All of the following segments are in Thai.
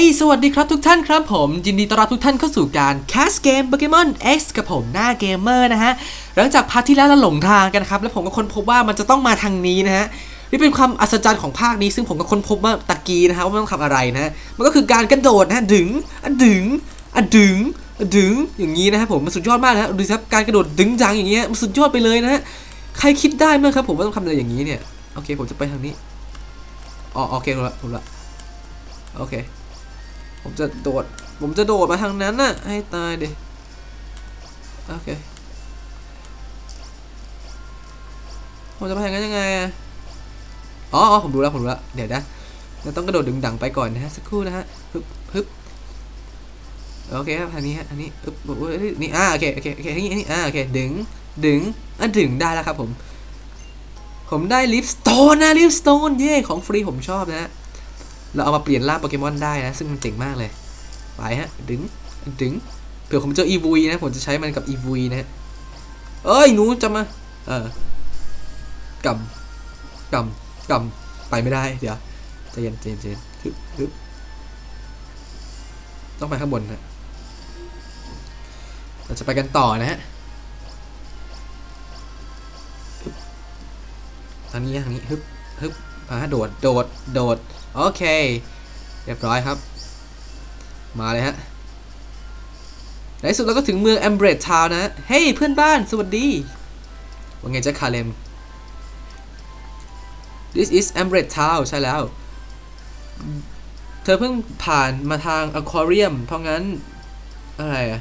ฮ้ยสวัสดีครับทุกท่านครับผม ยินดีต้อนรับทุกท่านเข้าสู่การแคสเกมโปเกมอน X กับผมหน้าเกมเมอร์นะฮะ หลังจากพาร์ทที่แล้วเราหลงทางกันครับ แล้วผมก็ค้นพบว่ามันจะต้องมาทางนี้นะฮะ นี่เป็นความอัศจรรย์ของภาคนี้ซึ่งผมก็ค้นพบว่าตะกี้นะฮะว่ามันต้องทำอะไรนะฮะมันก็คือการกระโดดนะดึงอะดึงอะดึงอะดึงอย่างนี้นะฮะผมมันสุดยอดมากนะฮะดูสิครับการกระโดดดึงจังอย่างเงี้ยมันสุดยอดไปเลยนะฮะใครคิดได้มั้งครับผมว่าต้องทำอะไรอย่างนี้เนี่ยโอเคผมจะไปทางนี้อ๋อโอเครู้ละรู้ละโอเค ผมจะโดด ผมจะโดดมาทางนั้นน่ะ ให้ตายดิ โอเค ผมจะไปทางนั้นยังไงอ๋ออผมรู้แล้ว ผมรู้แล้ว เดี๋ยวนะ เราต้องกระโดดดึงดังไปก่อนนะฮะ สักครู่นะฮะฮึบฮึบโอเคครับทางนี้ฮะทางนี้อึ๊บอุ๊ยนี่ อ่า โอเค โอเค โอเคทางนี้อันนี้อ่า โอเค ดึง ดึงอะดึงได้แล้วครับผม ผมได้ลิฟสโตนนะลิฟสโตนเย่ของฟรีผมชอบนะฮะ เราเอามาเปลี่ยนร่างโปเกมอนได้นะ ซึ่งมันเจ๋งมากเลย ไปฮะ ดึง ดึง เผื่อผมเจออีวุยนะ ผมจะใช้มันกับอีวุยนะฮะเอ้ย หนูจะมา เออกำกำกำไปไม่ได้ เดี๋ยวใจเย็นใจเย็นใจเย็นฮึบฮึบต้องไปข้างบนนะเราจะไปกันต่อนะฮะทางนี้ทางนี้ฮึบฮึบ อ่าโดด โดด โดด โอเค เรียบร้อยครับ มาเลยฮะ ในที่สุดเราก็ถึงเมืองแอมเบรดทาวน์นะ เฮ้ย เพื่อนบ้าน สวัสดี ว่าไงจ๊ะคาเลม This is a m b r e d Town ใช่แล้ว เธอเพิ่งผ่านมาทางอควาเรียม เพราะงั้น อะไรอะ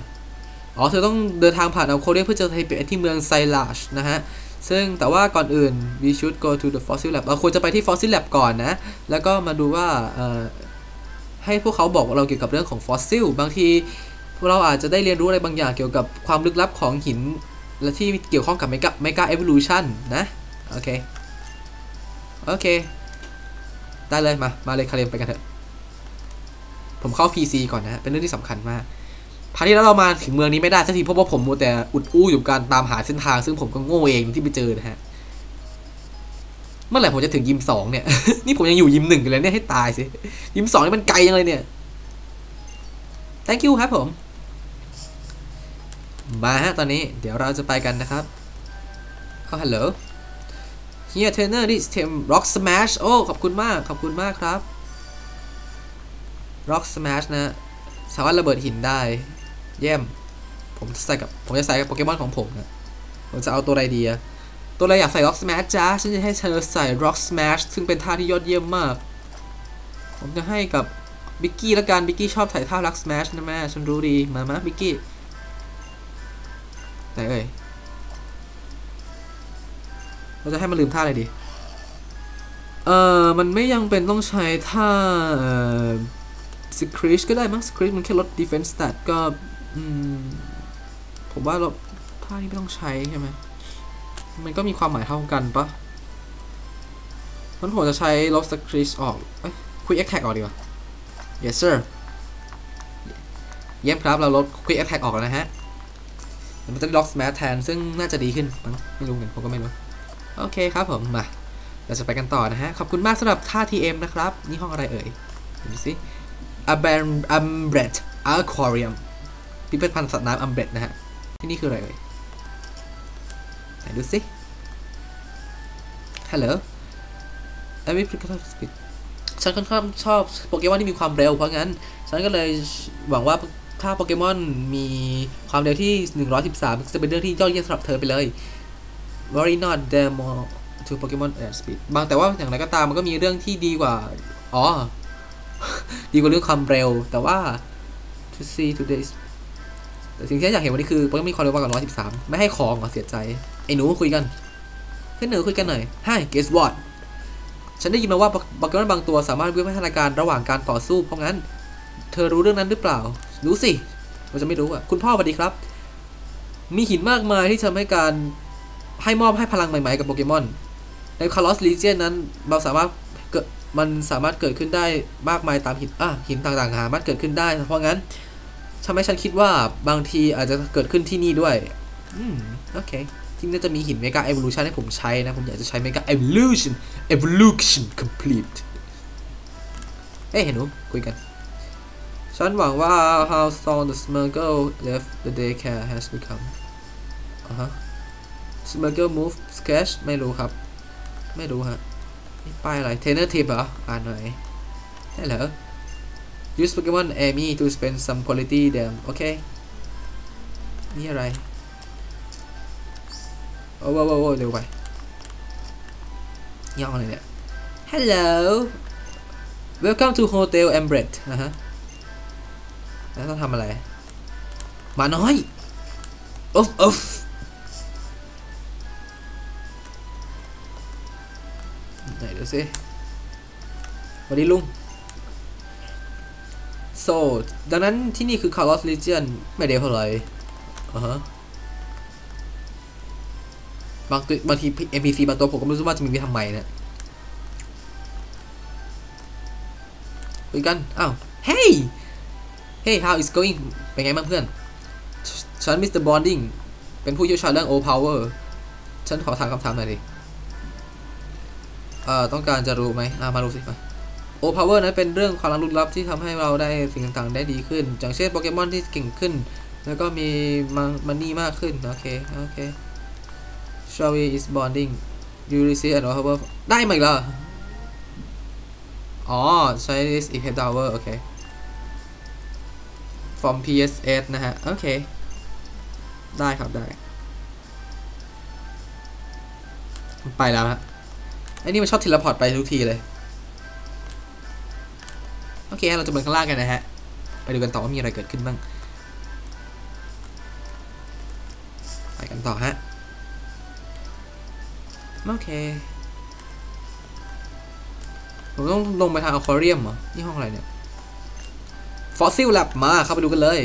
อ๋อ เธอต้องเดินทางผ่านอควาเรียมเพื่อจะไปที่เมืองไซลาชนะฮะ ซึ่งแต่ว่าก่อนอื่น we should go to the fossil lab เราควรจะไปที่ fossil lab ก่อนนะ แล้วก็มาดูว่าให้พวกเขาบอกเราเกี่ยวกับเรื่องของฟอสซิลบางทีเราอาจจะได้เรียนรู้อะไรบางอย่างเกี่ยวกับความลึกลับของหิน และที่เกี่ยวข้องกับเมกาเมกาเอว u ูชันนะ โอเค โอเค ได้เลยมา มาเลยคาเรมไปกันเถอะ ผมเข้า PC ก่อนนะ เป็นเรื่องที่สำคัญมาก พาร์ทที่แล้วเรามาถึงเมืองนี้ไม่ได้สักทีเพราะว่าผมมัวแต่อุดอู้อยู่การตามหาเส้นทาง ซึ่งผมก็โง่เองที่ไปเจอนะฮะ เมื่อไหร่ผมจะถึงยิมสองเนี่ย นี่ผมยังอยู่ยิมหนึ่งกันเลยเนี่ยให้ตายสิ ยิมสองนี่มันไกลยังเลยเนี่ย thank you ครับผม มาฮะตอนนี้เดี๋ยวเราจะไปกันนะครับอ๋อฮัลโหล Here trainer this team rock smash โอ้ขอบคุณมากขอบคุณมากครับ rock smash นะสามารถระเบิดหินได้ เยี่ยม ผมจะใส่กับผมจะใส่กับโปเกมอนของผมนะผมจะเอาตัวอะไรดีอะตัวอะไรอยากใส่ rock smash จ้าฉันจะให้เธอใส่ rock smash ซึ่งเป็นท่าที่ยอดเยี่ยมมาก ผมจะให้กับบิกกี้ละกันบิกกี้ชอบถ่ายท่า rock smash นะแม่ฉันรู้ดีมามาบิกกี้ไหนเอ่ยเราจะให้มันลืมท่าอะไรดี เอ่อ มันไม่ยังเป็นต้องใช้ท่าสคริชก็ได้มั้งสคริชมันแค่ลด defense stat ก็ อืม ผมว่าเราท่านี้ไม่ต้องใช้ใช่ไหมมันก็มีความหมายเท่ากันปะมันผมจะใช้ลบสคริชออกเอ้ย quick attack ออกดีกว่า yes sir เยี่ยมครับเราลด quick attack ออกแล้วนะฮะมันจะล็อกสแมทแทน ซึ่งน่าจะดีขึ้นมั้งไม่รู้เหมือนผมก็ไม่รู้ โอเคครับผม มา เราจะไปกันต่อนะฮะ ขอบคุณมากสำหรับท่า TM นะครับ นี่ห้องอะไรเอ่ย ดูสิ a b a n u m b r e t Aquarium พิพิธภัณฑ์สัตว์น้ำ Umbret นะฮะ ที่นี่คืออะไรเอ่ยไหนดูสิ ฮัลโหล I will pick up speed ฉันค่อนข้างชอบโปเกมอนที่มีความเร็ว เพราะงั้น ฉันก็เลยหวังว่าถ้าโปเกมอนมีความเร็วที่ 113 จะเป็นเรื่องที่ยอดเยี่ยมสำหรับเธอไปเลย worry not there more to Pokemon air speed บางแต่ว่าอย่างไรก็ตามมันก็มีเรื่องที่ดีกว่า อ๋อ ดีกว่าเรื่องความเร็ว แต่ว่า to see today แต่สิ่งที่ฉันอยากเห็นวันนี้คือโปเกมอนมีความเร็วมากกว่า113 ไม่ให้ของเหรอเสียใจ ไอ้หนูคุยกันเพื่อนหนูคุยกันหน่อย Hi guess what ฉันได้ยินมาว่าโปเกมอนบางตัวสามารถวิวัฒนาการระหว่างการต่อสู้ เพราะงั้น เธอรู้เรื่องนั้นหรือเปล่า รู้สิเราจะไม่รู้อะ คุณพ่อสวัสดีครับ มีหินมากมายที่ทำให้การให้มอบให้พลังใหม่ๆกับโปเกมอน ในคาร์ลอสลีเจียนนั้นเราสามารถเกิดมันสามารถเกิดขึ้นได้มากมายตามหินอะหินต่างๆสามารถเกิดขึ้นได้ เพราะงั้น ทำให้ฉันคิดว่าบางทีอาจจะเกิดขึ้นที่นี่ด้วย อืม โอเค ที่น่าจะมีหินเมกาเอว o ลูชันให้ผมใช้นะ ผมอยากจะใช้เมกาเอว o ลูชันเอว o ลูชัน complete เอ้ยเห็นหนูคุยกัน ฉันหวังว่า how strong the smuggle left the daycare has become อ่าฮะ smuggle move sketch ไม่รู้ครับ ไม่รู้ฮะนี่ป้ายอะไร trainer tip เหรอ อ่านหน่อย Hello use Pokemon Amy to spend some quality them โอเคนี่อะไรโอ้โหโอ้โหเร็วไปย่องอะไรเนี่ย Hello welcome to Hotel Embret นะฮะแล้วต้องทำอะไร ดัง so ดังนั้นที่นี่คือ Carlos Legion ไม่ได้เท่าไหร่อ่าฮะบางตัวบางที NPC บางตัวผมก็ไม่รู้ว่าจะมีไว้ทำไมนะคุยกัน อ้าว hey hey how is going เป็นไงบ้างเพื่อน ฉันมิสเตอร์บอนดิงเป็นผู้เชี่ยวชาญเรื่อง O power ฉันขอถามคำถามหน่อยดิ เอ่อ ต้องการจะรู้ไหมอ่ามารู้สิมา O power นั้นเป็นเรื่องความลึกลับที่ทำให้เราได้สิ่งต่างๆได้ดีขึ้นอย่างเช่นโปเกมอนที่เก่งขึ้น แล้วก็มีมันนี่มากขึ้น โอเค โอเค Shall we is bonding you receive an offer ได้ไหมล่ะอ๋อใช้ this effect tower โอเค from PSS นะฮะ โอเค ได้ครับ ได้ ไปแล้วฮะไอ้นี่มันชอบทีลพอร์ตไปทุกทีเลย เคเราจะไปข้างล่างกันนะฮะ ไปดูกันต่อว่ามีอะไรเกิดขึ้นบ้าง ไปกันต่อฮะ โอเค ผมต้องลงไปทางอควาเรียมเหรอ นี่ห้องอะไรเนี่ย ฟอสซิลแลบมาเข้าไปดูกันเลย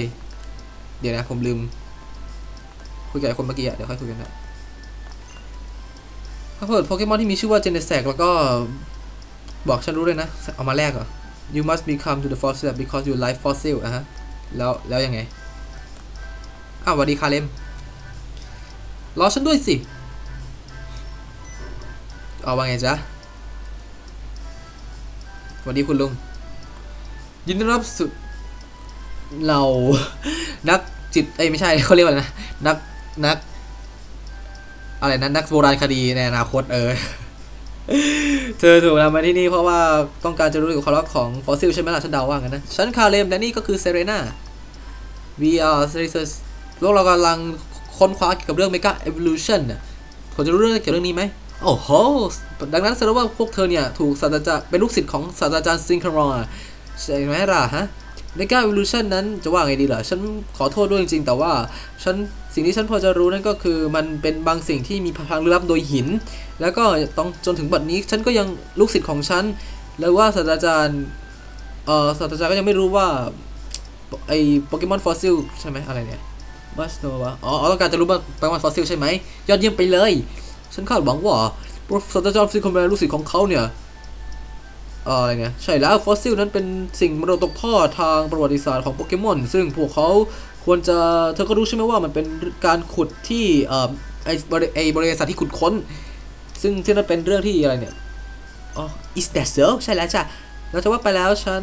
เดี๋ยวนะ ผมลืม คุยกับคนเมื่อกี้อะเดี๋ยวค่อยคุยกันนะถ้าเปิดโปเกมอนที่มีชื่อว่าเจเน s กแล้วก็บอกฉันรู้เลยนะ เอามาแลกเหรอ you must become to the fossil because you like fossil อะฮะ แล้ว แล้วยังไง อ้าวสวัสดีคาเลม รอฉันด้วยสิ เอาว่าไงจ๊ะสวัสดีคุณลุง ยินดีต้อนรับสู่เรา นักจิต เอ้ย ไม่ใช่เขาเรียกว่านะ นัก นัก อะไรนะ นักโบราณคดีในอนาคตเออ เธอถูกนำมาที่นี่เพราะว่าต้องการจะรู้เกี่ยวกับความลับของฟอสซิลใช่ไหมล่ะฉันเดาว่างั้นนะฉันคาเลมและนี่ก็คือเซเรนา we are research พวกเรากำลังค้นคว้าเกี่ยวกับเรื่อง Mega Evolution น่ะผมจะรู้เรื่องเกี่ยวกับเรื่องนี้ไหมโอ้โห ดังนั้นแสดงว่าพวกเธอเนี่ยถูกศาสตราจารย์เป็นลูกศิษย์ของศาสตราจารย์ซิงคารอนใช่ไหมล่ะฮะ Mega Evolution นั้นจะว่าไงดีล่ะ ฉันขอโทษด้วยจริงๆ แต่ว่าฉัน สิ่งที่ฉันพอจะรู้นั่นก็คือมันเป็นบางสิ่งที่มีพลังลึกลับโดยหิน แล้วก็ต้องจนถึงบัดนี้ฉันก็ยังลูกศิษย์ของฉันแล้วว่าศาสตราจารย์เอ่อศาสตราจารย์ก็ยังไม่รู้ว่าไอโปเกมอนฟอสซิลใช่ไหมอะไรเนี่ยบัสโนวะอ๋อต้องการจะรู้ว่าโปเกมอนฟอสซิลใช่ไหมยอดเยี่ยมไปเลย ฉันคาดหวังว่าศาสตราจารย์ซิคอมแมนลูกศิษย์ของเขาเนี่ยเอ่ออะไรเนี่ยใช่แล้วฟอสซิลนั้นเป็นสิ่งมรดกทอทางประวัติศาสตร์ของโปเกมอนซึ่งพวกเขา ควรจะเธอก็รู้ใช่ไหมว่ามันเป็นการขุดที่เอ่อไอบริไอบริษัทที่ขุดค้น ซึ่งที่นั่นเป็นเรื่องที่อะไรเนี่ยอ๋อ is that so ใช่แล้วจ้ะแล้วจะว่าไปแล้วฉัน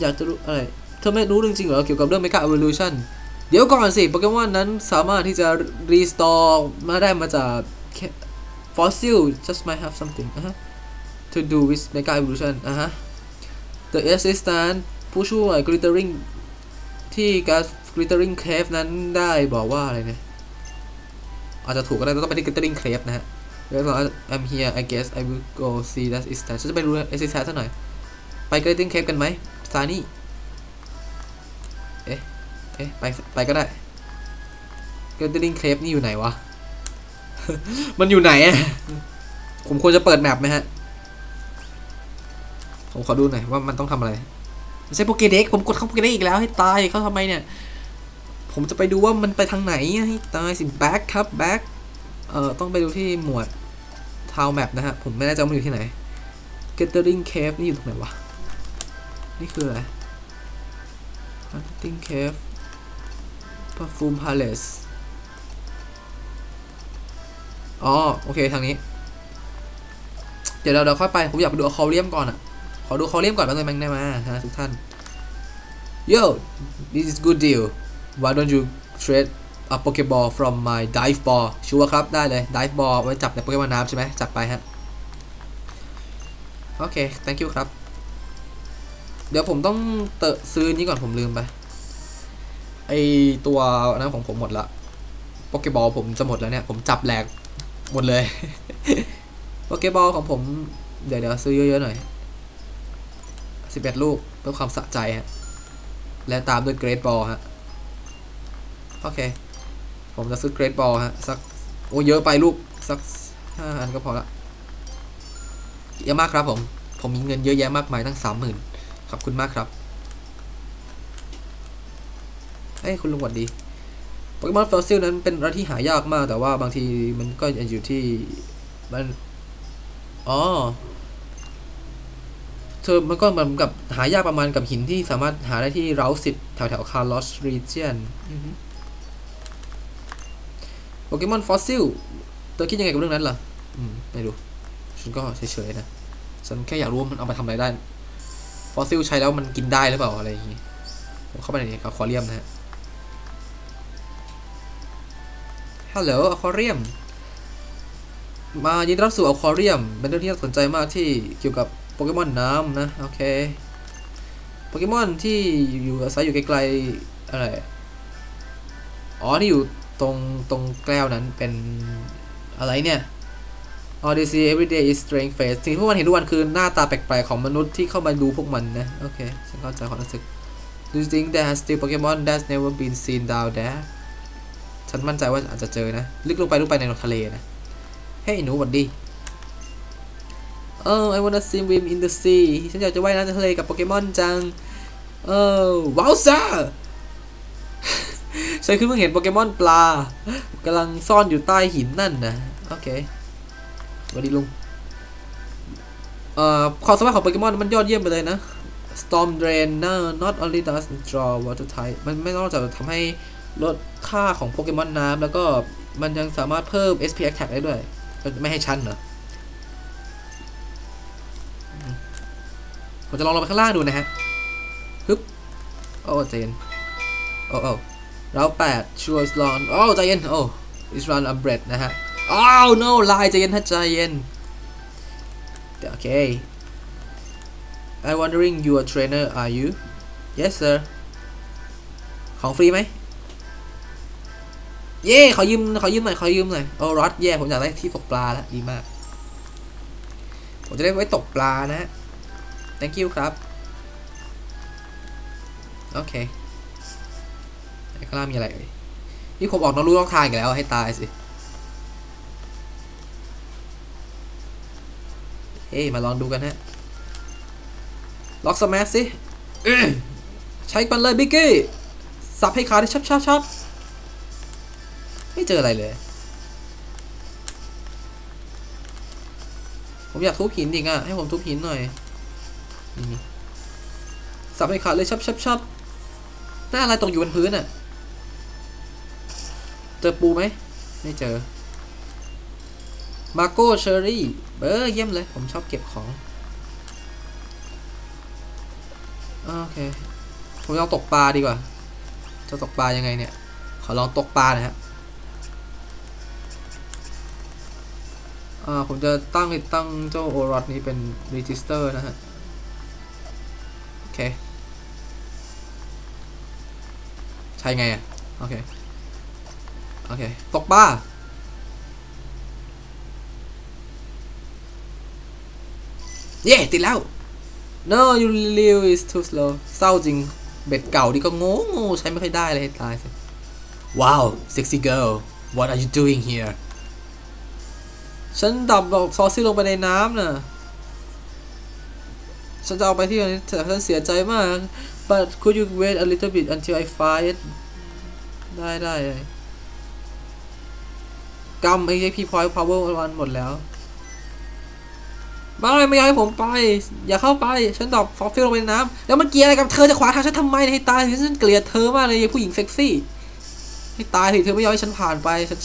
อยากจะรู้อะไร เธอไม่รู้เรื่องจริงเหรอเกี่ยวกับเรื่อง Mega Evolution เดี๋ยวก่อนสิโปเกมอนนั้นสามารถที่จะรีสตอร์มาได้มาจาก fossil just might have something อะฮะ to do with mega evolution อะฮะ the assistant ผู้ช่วย glittering ที่การ glittering cave นั้นได้บอกว่าอะไรเนี่ยอาจจะถูกก็ได้ต้องไปที่ glittering cave นะฮะแล้วก็ I'm here I guess I will go see that is that ฉันจะไปดู assistant สักหน่อย ไป glittering cave กันไหมซานี่เอ๊ะเอ๊ะไปไปก็ได้ glittering cave นี่อยู่ไหนวะ มันอยู่ไหนอะผมควรจะเปิดแมปไหมฮะ ผมขอดูหน่อยว่ามันต้องทำอะไรไม่ใช่โปเกเด็กผมกดเข้าโปเกเด็กอีกแล้วให้ตายเขาทำไมเนี่ย ผมจะไปดูว่ามันไปทางไหนให้ตายสิ back ครับ back เอ่อต้องไปดูที่หมวด town map นะฮะผมไม่แน่ใจว่ามันอยู่ที่ไหน gathering cave นี่อยู่ตรงไหนวะ นี่คืออะไร hunting cave perfume palace อ๋อโอเคทางนี้ เดี๋ยวเราเดี๋ยวค่อยไป ผมอยากไปดูคอเรียมก่อนอะขอดูคอเรียมก่อนแป๊บนึงได้ไหมฮะทุกท่าน yo this is good deal why don't you trade a pokeball from my dive ball ชัวร์ครับ ได้เลย dive ball ไว้จับในโปเกมอนน้ำใช่ไหมจัดไปฮะ โอเค thank you ครับ เดี๋ยวผมต้องเตะซื้อนี้ก่อนผมลืมไป ไอตัวนั้นของผมหมดละโปเกบอลผมจะหมดแล้วเนี่ย ผมจับแหลกหมดเลยโปเกบอลของผมเดี๋ยวเดี๋ยวซื้อเยอะๆหน่อยสิบเอ็ดลูกเพื่อความสะใจฮะ และตามด้วยเกรดบอลฮะ โอเค ผมจะซื้อเกรดบอลฮะสักโอ้เยอะไปลูกสักห้าอันก็พอละเยอะมากครับผม ผมมีเงินเยอะแยะมากมายตั้งสามหมื่นขอบคุณมากครับเอ้ยคุณลุงหวัดดีโปเกมอนฟอสซิลนั้นเป็นอะไรที่หายากมาก แต่ว่าบางทีมันก็อยู่ที่มันอ๋อเธอมันก็เหมือนกับหายากประมาณกับหินที่สามารถหาได้ที่เราสิบแถวแถวคาร์ลอสรีเจียน โปเกมอนฟอสซิลเธอคิดยังไงกับเรื่องนั้นล่ะอืมไม่รู้ ฉันก็เฉยๆนะ ฉันแค่อยากรู้ว่ามันเอามาทำอะไรได้ ฟอสซิลใช้แล้วมันกินได้หรือเปล่าอะไรอย่างงี้ผมเข้าไปในอะควาเรียมนะฮะ ฮัลโหลอะควาเรียม มายินดีรับสู่อะควาเรียม เป็นเรื่องที่น่าสนใจมากที่เกี่ยวกับโปเกมอนน้ำนะ โอเค โปเกมอนที่อยู่อาศัยอยู่ไกลๆอะไร อ๋อที่อยู่ ตรงตรงแก้วนั้นเป็นอะไรเนี่ย All they see every day is strange face สิ่งที่พวกมันเห็นทุกวันคือหน้าตาแปลกๆของมนุษย์ที่เข้ามาดูพวกมันนะ โอเค ฉันเข้าใจความรู้สึก Do you think there has still Pokemon that's never been seen down there ฉันมั่นใจว่าอาจจะเจอนะ ลึกลงไปลึกไปในทะเลนะ เฮ้ยหนูหวัดดี Oh I wanna swim in the sea ฉันอยากจะว่ายน้ำในทะเลกับโปเกมอนจัง เออว้าวซ่า ฉันคือเพิ่งเห็นโปเกมอนปลากำลังซ่อนอยู่ใต้หินนั่นนะโอเคสวัสดีลุงเอ่อความสามารถของโปเกมอนมันยอดเยี่ยมไปเลยนะ Storm Drain นะ not only does draw water type มันไม่นอกจากทำให้ลดค่าของโปเกมอนน้ำแล้วก็มันยังสามารถเพิ่ม SP attack ได้ด้วย ไม่ให้ชั้นเหรอผมจะลองลงไปข้างล่างดูนะฮะ ฮึบ โอ้ใจน โอ้โอ้ เราแปดช่วยลอนโอ้ใจเย็น โอ้ is run a bread นะฮะอ้าว no ลายใจเย็นฮะใจเย็นโอเค I wondering you a trainer are you yes sir ของฟรีไหมเย่ขอยืมขอยืมหน่อยขอยืมหน่อยโอ้รอดเย่ผมอยากได้ที่ตกปลาแล้วดีมาก ผมจะได้ไว้ตกปลานะ thank you ครับ โอเค ข้างล่างมีอะไรเอ่ยนี่ผมออกนอกลู่นอกทางอีกแล้วให้ตายสิเฮ้มาลองดูกันฮะ ล็อกสมัชสิใช้กันเลยบิ๊กกี้ สับให้ขาได้ชับชับชับไม่เจออะไรเลย ผมอยากทุบหินอีกอะ ให้ผมทุบหินหน่อย สับให้ขาดเลยชับชับชับหน้าอะไรตกอยู่บนพื้นอะ เจอปูไหมไม่เจอมาโก้เชอรี่เบอร์เยี่ยมเลย ผมชอบเก็บของโอเค ผมลองตกปลาดีกว่า จะตกปลายังไงเนี่ย ขอลองตกปลาหนะฮะอ่าผมจะตั้งตั้งเจ้าโอรสนี้เป็น register นะฮะ โอเค ใช่ไงอะ โอเค โอเค ตกปลาเย่ติดแล้ว no you reel is too slow เศร้าจริง เบ็ดเก่านี่ก็โง่โง่ใช้ไม่ค่อยได้เลยตายสิ wow sexy girl what are you doing here ฉันดับดอกซอสซี่ลงไปในน้ำน่ะ ฉันจะเอาไปที่นี่แต่ฉันเสียใจมาก but could you wait a little bit until I find it ได้ได้ กำ EXP point power วันหมดแล้วไม่ไม่ยากให้ผมไป อย่าเข้าไป ฉันดอปฟอสฟิลลงไปในน้ำแล้วมันเกียวอะไรกับเธอจะขวางทางฉันทำไมให้ตายฉันเกลียดเธอมากเลยผู้หญิงเซ็กซี่ ให้ตายสิเธอไม่ยอมให้ฉันผ่านไปฉัน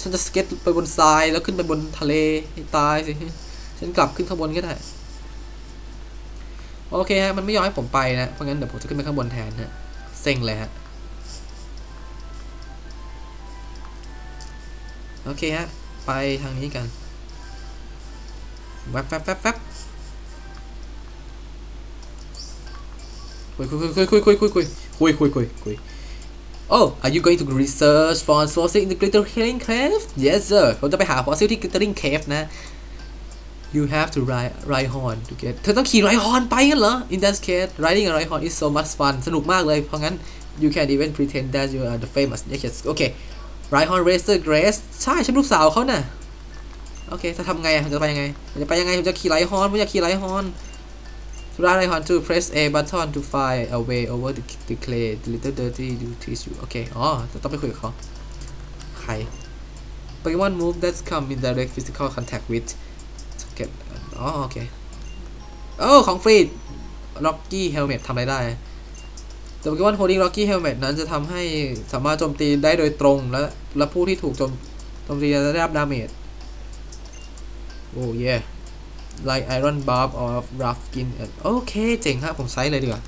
ฉันจะสเก็ตไปบนทรายแล้วขึ้นไปบนทะเลให้ตายสิฉันกลับขึ้นข้างบนก็ได้โอเคฮะมันไม่ยอมให้ผมไปนะเพราะงั้นเดี๋ยวผมจะขึ้นไปข้างบนแทนฮะเซ็งเลยฮะ โอเคฮะ ไปทางนี้กันแวบแวบแวบแวบคุยคุยคุยคุยคุยคุยคุยคุยคุยคุยคุย Oh are you going to research for fossil in the glittering cave Yes sir ผมจะไปหา fossil ที่ glittering cave นะ You have to ride ride horn to get เธอต้องขี่ ride horn ไปกันเหรอ In that case riding a ride horn is so much fun สนุกมากเลย เพราะงั้น you can even pretend that you are the famous yes okay ride horn racer Grace ใช่ฉันลูกสาวเขาน่ะ โอเค จะทำไงอะผมจะไปยังไงผมจะไปยังไงผมจะขี่ไรฮอนผมอยากขี่ไรฮอน to ride ไรฮอน to press a button to find a way over the, the clay the little dirty you teach you โอเค อ๋อ จะต้องไปคุยกับเขาใคร Pokemon move that come in direct physical contact with to get อ๋อ โอเค โอ้ ของฟรี Rocky Helmet ทำอะไรได้ แต่ Pokemon holding Rocky Helmet นั้นจะทำให้สามารถโจมตีได้โดยตรง และและผู้ที่ถูกโจมโจมตีจะได้รับดาเมจโอ้ yeah like iron barb or rough skin โอเค เจ๋งครับ ผมใส่เลยดีกว่า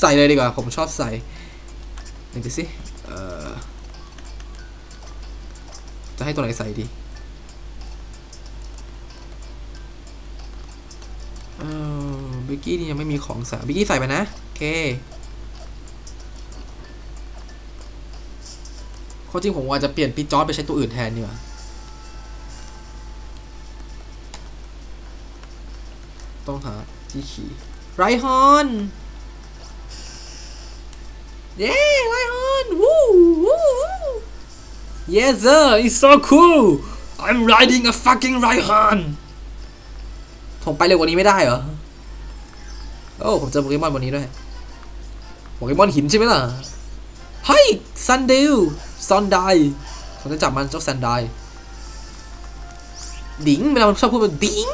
ใส่เลยดีกว่า ผมชอบใส่ไหนดูสิจะให้ตัวไหนใส่ดีเออบิกกี้นี่ยังไม่มีของใส่บิกกี้ใส่ไปนะ โอเค ข้อจริงผมว่าจจะเปลี่ยนปีจอร์ดไปใช้ตัวอื่นแทนดีกว่าต้องหาที่ขี่ไรฮอนเย้ไรฮอนวู้วู้ yes sir it's so cool I'm riding a fucking Raihan ผมไปเร็วกว่านี้ไม่ได้เหรอโอ้ผมเจอโปเกมอนวันนี้ด้วยโปเกมอนหินใช่ไหมล่ะเฮ้ยซันเดล ซอนไดผมจะจับมันเจ้าซันไดดิงเวลามันชอบพูดว่าดิง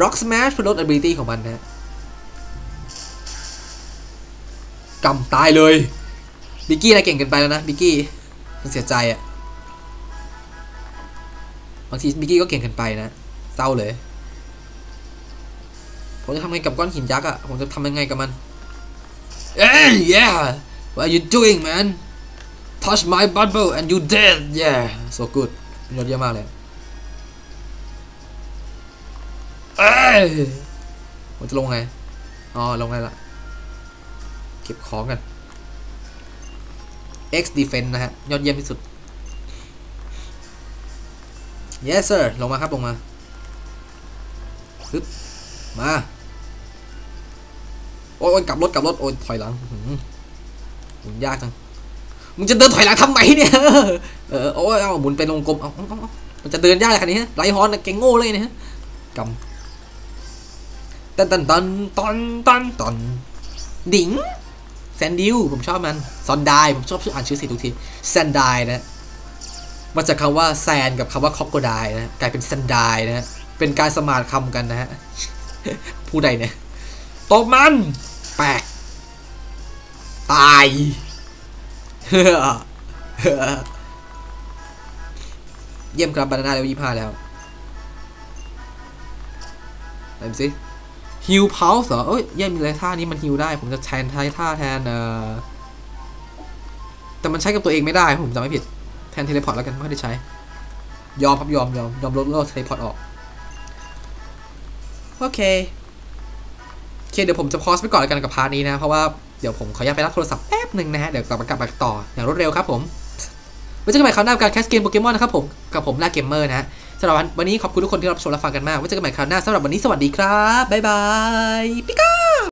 Rock Smash เพื่อลด ability ของมันนะกำตายเลย บิกกี้นะเก่งเกินไปแล้วนะ บิกกี้ มันเสียใจอะบางทีบิกกี้ก็เก่งเกินไปนะ เศร้าเลย ผมจะทำไงกับก้อนหินยักษ์อะผมจะทำยังไงกับมัน Hey yeah what are you doing man touch my bubble and you dead yeah so good ยอดเยี่ยมมากเลยเอ้ยผมจะลงไง อ๋อ ลงไงล่ะเก็บของกัน X defense นะฮะ ยอดเยี่ยมที่สุด yes sir ลงมาครับ ลงมาฮึบมา โอ้ยกลับรถ กลับรถ โอ้ยถอยหลังหืมหมุนยากจัง มึงจะเดินถอยหลังทำไมเนี่ย เออโอ้ยเอาหมุนเป็นวงกลมเอามันจะเดินยากเลยคันนี้ไรฮอนนะเก่งโง่เลยเนี่ยกำตันตันตันตันตันตันดิงแซนดิวผมชอบมันซอนไดผมชอบชื่ออ่านชื่อสิทุกทีแซนไดนะมาจากคำว่าแซนกับคำว่าคอกโกไดนะกลายเป็นแซนไดนะฮะเป็นการสมานคำกันนะฮะผู้ใดเนี่ยตบมันแปลกตาย เยี่ยมครับบานาน่าเลเวลยี่ห้าแล้วไหนสิฮิลพาวส์เหรอเอ้ยเยังมีอะไรท่านี้มันฮิลได้ ผมจะแทนท่าท่าแทนเอ่อแต่มันใช้กับตัวเองไม่ได้ ผมจำไม่ผิด แทนเทเลพอร์ตแล้วกันไม่ได้ใช้ ยอมครับยอมยอมยอมลดโลดเทเลพอร์ตออก โอเคโอเคเดี๋ยวผมจะพอสไปก่อนแล้วกันกับพาร์ทนี้นะ เพราะว่า เดี๋ยวผมขออนุญาตไปรับโทรศัพท์แป๊บหนึ่งนะฮะ เดี๋ยวกลับมากลับมาต่ออย่างรวดเร็วครับผมไว้เจอกันใหม่คราวหน้ากับการแคสเกมโปเกมอนนะครับผม กับผมหน้าเกมเมอร์นะฮะสำหรับวันนี้ขอบคุณทุกคนที่รับชมและฟังกันมากไว้เจอกันใหม่คราวหน้าสำหรับวันนี้สวัสดีครับบ๊ายบายปิก้า